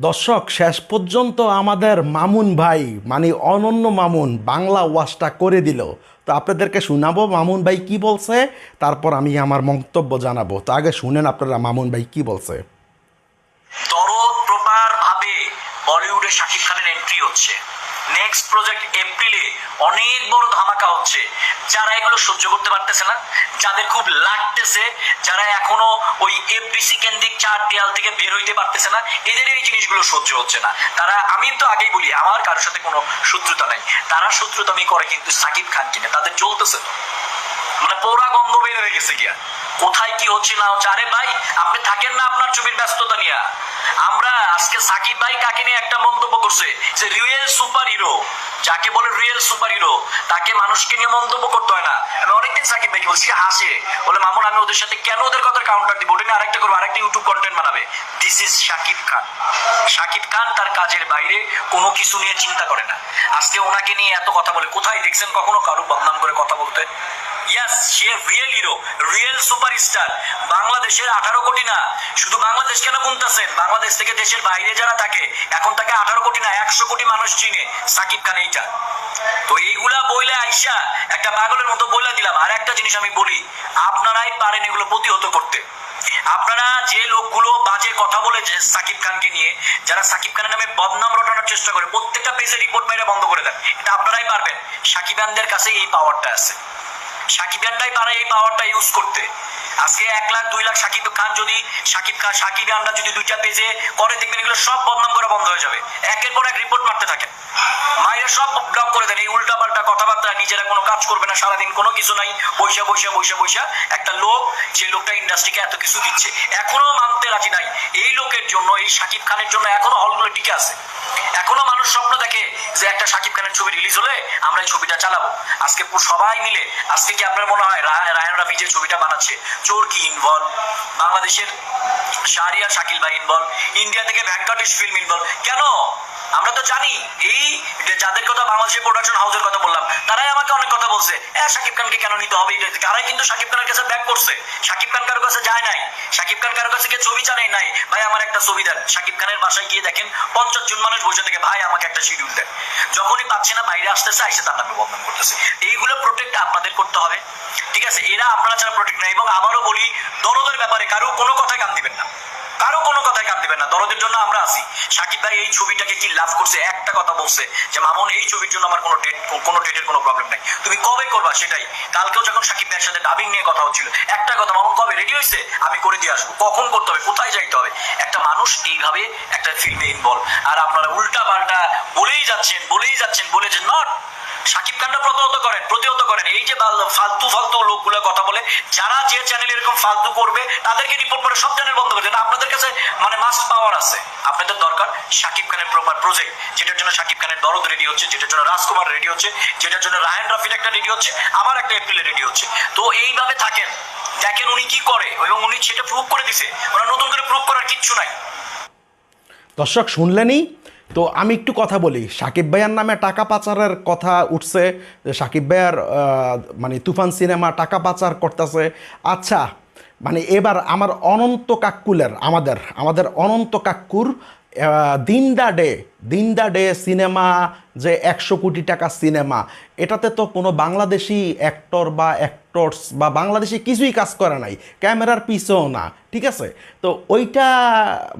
দর্শক, শেষ পর্যন্ত আমাদের মামুন ভাই মানে অনন্য মামুন, বাংলা ওয়াশটা করে দিল। তো আপনাদেরকে শোনাবো, মামুন ভাই কি বলছে? তারপর আমি আমার মন্তব্য জানাব। তো আগে শুনেন আপনারা মামুন ভাই কি বলছে। প্রপার ভাবে বলিউডে শাকিব খানের এন্ট্রি হচ্ছে। নেক্সট প্রজেক্ট এপ্রিলে অনেক বড় ধামাকা হচ্ছে। যারা এগুলো সহ্য করতে পারতেছে না, যাদের খুব লাগতেছে, যারা এখনও ওই কেন্দ্রিক চার দেয়াল থেকে বের হইতে পারতেছে না, এদের এই জিনিসগুলো সহ্য হচ্ছে না। তারা, আমি তো আগেই বলি, আমার কারোর সাথে কোনো শত্রুতা নাই। তারা শত্রুতামি করে কিন্তু সাকিব খান কিনে, তাদের চলতেছে তো। মানে পোড়া গন্ধ বের হয়ে গেছে গিয়া। কোথায় কি হচ্ছে না হচ্ছে? আরে ভাই, আপনি থাকেন না আপনার ছবির ব্যস্ততা নিয়ে। আমরা আজকে সাকিব ভাই কাকে নিয়ে একটা মন্তব্য করছে যে রিয়েল সুপার হিরো যাকে বলে রিয়েল সুপার হিরো তাকে মানুষকে নিয়ে মন্তব্য করতে হয় না। আমি অনেকদিন সাকিব ভাইকে বলছি হাসে বলে, মামুন, আমি ওদের সাথে কেন ওদের কথার কাউন্টার দিব? ওটা নিয়ে আরেকটা করব, আরেকটা ইউটিউব কন্টেন্ট বানাবে। This is Shakib Khan. Shakib Khan তার কাজের বাইরে কোনো কিছু নিয়ে চিন্তা করে না। আজকে ওনাকে নিয়ে এত কথা বলে, কোথায় দেখছেন? কখনো কারও বদনাম করে কথা বলতে? ইয়াস সে রিয়েল হিরো রিয়েল সুপারস্টার বাংলাদেশের আঠারো কোটি না, শুধু বাংলাদেশ কেন গুনতেছেন বাংলাদেশ থেকে দেশের বাইরে যারা থাকে, এখন তাকে আঠারো কোটি না, একশো কোটি মানুষ চিনে, সাকিব খান এইটা। তো এইগুলা বইলে আইসা একটা পাগলের মতো বলে দিলাম। আর একটা জিনিস আমি বলি, আপনারাই পারেন এগুলো প্রতিহত করতে। আপনারা যে লোকগুলো বাজে কথা বলে সাকিব খানকে নিয়ে, যারা সাকিব খানের নামে বদনাম রটানোর চেষ্টা করে, প্রত্যেকটা পেজে রিপোর্ট মেরে বন্ধ করে দেন। এটা আপনারাই পারবেন। সাকিবানদের কাছে এই পাওয়ারটা আছে। সাকিবানরাই পারে এই পাওয়ারটা ইউজ করতে। আজকে এক লাখ, দুই লাখ সাকিব খান যদি সাকিব খান সাকিব আমরা যদি দুইটা পেজে করে, দেখবেন এগুলো সব বদনাম করা বন্ধ হয়ে যাবে। একের পর এক রিপোর্ট মারতে থাকেন। মায়েরা সব ব্লক করে দেন। এই উল্টা পাল্টা কথাবার্তা নিজেরা কোনো কাজ করবে না, সারাদিন কোনো কিছু নাই। বৈশা বৈশা বৈশা বৈশা একটা লোক, যে লোকটা ইন্ডাস্ট্রিকে এত কিছু দিচ্ছে। এখনও মানতে রাজি নাই। এই লোকের জন্য, এই সাকিব খানের জন্য এখনও হলগুলো টিকে আছে। এখনও মানুষ স্বপ্ন দেখে সাকিব খানের ছবি রিলিজ হলে আমরা এই ছবিটা চালাবো। আজকে সবাই মিলে, আজকে কি আপনার মনে হয় রায়ন রাফি যে ছবিটা বানাচ্ছে? চোর কি ইনভলভ বাংলাদেশের শাহরিয়া, শাকিল ভাই ইনভলভ ইন্ডিয়া থেকে ভ্যাঙ্কটেশ ফিল্ম ইনভলভ কেন? আমরা তো জানি, এই যাদের কথা বাংলাদেশের প্রোডাকশন হাউসের কথা বললাম, তারাই আমাকে অনেক কথা বলছে শাকিব খানকে কেন নিতে হবে? তারাই কিন্তু শাকিব খানের কাছে ব্যাক করছে। শাকিব খান কারও কাছে যায় নাই। শাকিব খান কারও কাছে গিয়ে ছবি জানাই নাই। ভাই, আমার একটা ছবি দেন। শাকিব খানের বাসায় গিয়ে দেখেন, পঞ্চাশ জন মানুষ বসে থেকে, ভাই, আমাকে একটা শিডিউল দেন। যখনই পাচ্ছে না, বাইরে আসতেছে, আইসে তার নামে বদনাম করতেছে। এইগুলো প্রোটেক্ট আপনাদের করতে হবে। ঠিক আছে? এরা আপনারা ছাড়া প্রোটেক্ট নাই। এবং আবারও বলি, দরদের ব্যাপারে কারও কোনো কথায় কান দিবেন না। কারও কোনো কথায় কান দিবেন না। দরদের জন্য আমরা আছি। সাকিব ভাই এই ছবিটাকে কি লাভ করছে? একটা কথা বলছে যে, মামুন, এই ছবির জন্য আমার কোনো ডেট কোনো ডেটের কোনো প্রবলেম নাই। তুমি কবে করবা সেটাই? কালকেও যখন সাকিব ভাইয়ের সাথে ডাবিং নিয়ে কথা হচ্ছিল, একটা কথা, মামুন, কবে রেডি হয়েছে? আমি করে দিয়ে আসব। কখন করতে হবে? কোথায় যাইতে হবে? একটা মানুষ এইভাবে একটা ফিল্মে ইনভলভ আর আপনারা উল্টা পাল্টা বলেই যাচ্ছেন বলেই যাচ্ছেন, বলে যে, নট! সাকিব খানটা প্রতিহত করেন। ফালতু ফালতু লোকগুলো কথা বলে, যারা যে চ্যানেল এরকম ফালতু করবে, তাদেরকে রিপোর্ট করে সব চ্যানেল বন্ধ করে দেন। আপনাদের কাছে মানে মাস্ট পাওয়ার আছে। আপনাদের দরকার সাকিব খানের প্রপার প্রজেক্ট যেটার জন্য সাকিব খানের দরদ রেডি হচ্ছে, যেটার জন্য রাজকুমার রেডি হচ্ছে, যেটার জন্য রায়ন রাফির একটা রেডি হচ্ছে আমার একটা এপ্রিলে রেডি হচ্ছে। তো এইভাবে থাকেন, দেখেন উনি কি করে এবং উনি সেটা প্রুভ করে দিছে। ওরা নতুন করে প্রুভ করার কিচ্ছু নাই। দর্শক, শুনলেনই? তো আমি একটু কথা বলি। সাকিব ভাইয়ার নামে টাকা পাচারের কথা উঠছে। সাকিব ভাইয়ার মানে তুফান সিনেমা টাকা পাচার করতেছে। আচ্ছা মানে এবার আমার অনন্ত কাক্কুলের, আমাদের আমাদের অনন্ত কাক্কুর দিন দা ডে দিন দা ডে সিনেমা যে একশো কোটি টাকা সিনেমা, এটাতে তো কোনো বাংলাদেশি অ্যাক্টর বা অ্যাক্টরস বা বাংলাদেশি কিছুই কাজ করে নাই। ক্যামেরার পিছেও না, ঠিক আছে? তো ওইটা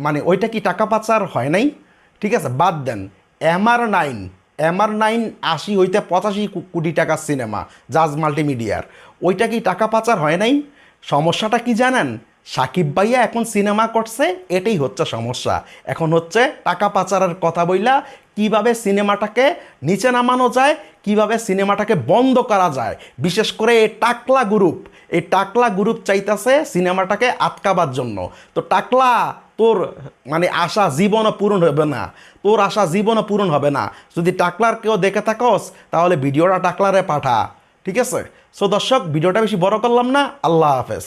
মানে ওইটা কি টাকা পাচার হয় নাই? ঠিক আছে, বাদ দেন এমআর নাইন এমআর নাইন আশি হইতে পঁচাশি কোটি টাকার সিনেমা, জাজ মাল্টিমিডিয়ার। ওইটা কি টাকা পাচার হয় নাই? সমস্যাটা কি জানেন? সাকিব ভাইয়া এখন সিনেমা করছে, এটাই হচ্ছে সমস্যা। এখন হচ্ছে টাকা পাচারের কথা বইলা কীভাবে সিনেমাটাকে নিচে নামানো যায়, কীভাবে সিনেমাটাকে বন্ধ করা যায়। বিশেষ করে এই টাকলা গ্রুপ এই টাকলা গ্রুপ চাইতেছে সিনেমাটাকে আটকাবার জন্য। তো টাকলা, তোর মানে আশা জীবনও পূরণ হবে না। তোর আশা জীবনও পূরণ হবে না। যদি টাকলার কেউ দেখে থাকস, তাহলে ভিডিওটা টাকলারে পাঠা। ঠিক আছে? সো দর্শক, ভিডিওটা বেশি বড় করলাম না। আল্লাহ হাফেজ।